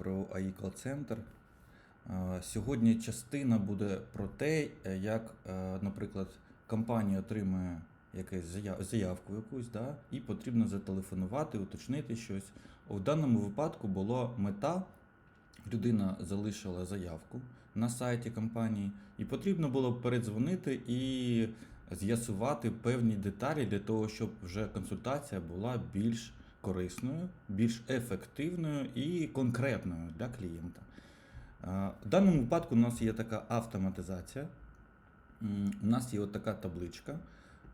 про Call Center. Е, Сьогодні частина буде про те, е, як, е, наприклад, компанія отримує якусь заявку якусь, да, і потрібно зателефонувати, уточнити щось. У даному випадку була мета, людина залишила заявку на сайті компанії, і потрібно було передзвонити і з'ясувати певні деталі для того, щоб вже консультація була більш корисною, більш ефективною і конкретною для клієнта. Е, В даному випадку у нас є така автоматизація. У нас є от така табличка.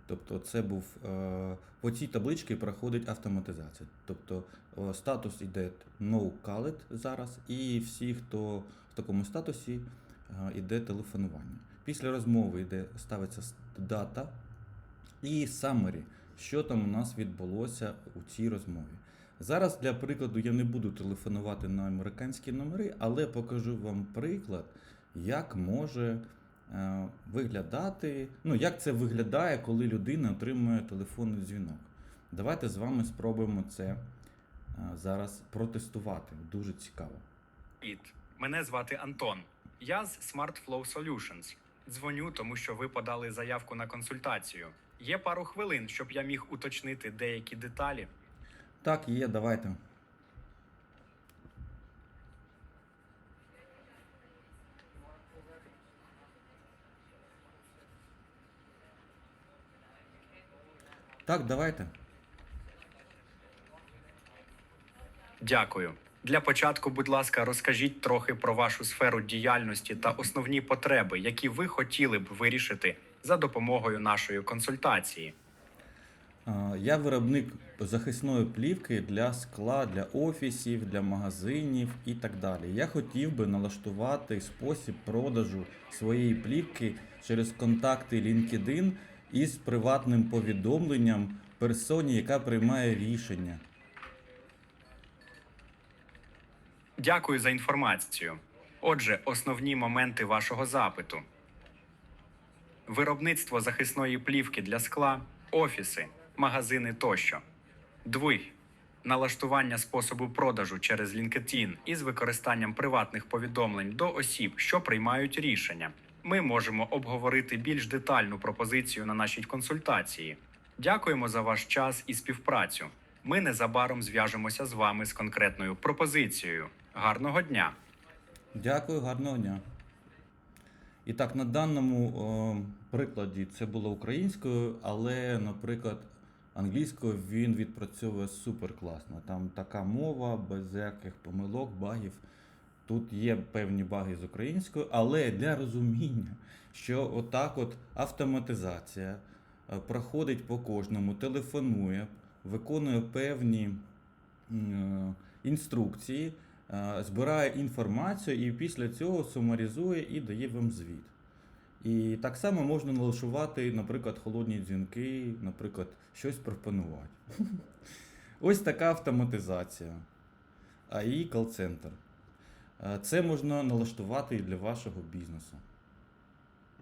Тобто, це був е, по цій табличці проходить автоматизація. Тобто е, статус іде no call it зараз, і всі, хто в такому статусі, е, іде телефонування. Після розмови йде, ставиться дата і summary, що там у нас відбулося у цій розмові. Зараз для прикладу я не буду телефонувати на американські номери, але покажу вам приклад, як може е, виглядати, ну як це виглядає, коли людина отримує телефонний дзвінок. Давайте з вами спробуємо це е, зараз протестувати. Дуже цікаво. Мене звати Антон. Я з SmartFlow Solutions. Дзвоню, тому що ви подали заявку на консультацію. Є пару хвилин, щоб я міг уточнити деякі деталі. Так, є, давайте. Так, давайте. Дякую. Для початку, будь ласка, розкажіть трохи про вашу сферу діяльності та основні потреби, які ви хотіли б вирішити за допомогою нашої консультації. Я виробник захисної плівки для скла, для офісів, для магазинів і так далі. Я хотів би налаштувати спосіб продажу своєї плівки через контакти LinkedIn із приватним повідомленням персоні, яка приймає рішення. Дякую за інформацію. Отже, основні моменти вашого запиту: виробництво захисної плівки для скла, офіси, магазини тощо. Дві. Налаштування способу продажу через LinkedIn із використанням приватних повідомлень до осіб, що приймають рішення. Ми можемо обговорити більш детальну пропозицію на нашій консультації. Дякуємо за ваш час і співпрацю. Ми незабаром зв'яжемося з вами з конкретною пропозицією. Гарного дня! Дякую, гарного дня. І так, на даному о, прикладі це було українською, але, наприклад, англійською він відпрацьовує супер класно. Там така мова, без яких помилок, багів. Тут є певні баги з українською, але для розуміння, що отак от автоматизація е, проходить по кожному, телефонує, виконує певні е, інструкції, збирає інформацію і після цього сумаризує і дає вам звіт. І так само можна налаштувати, наприклад, холодні дзвінки, наприклад, щось пропонувати. Ось така автоматизація. А і кол-центр. Це можна налаштувати і для вашого бізнесу.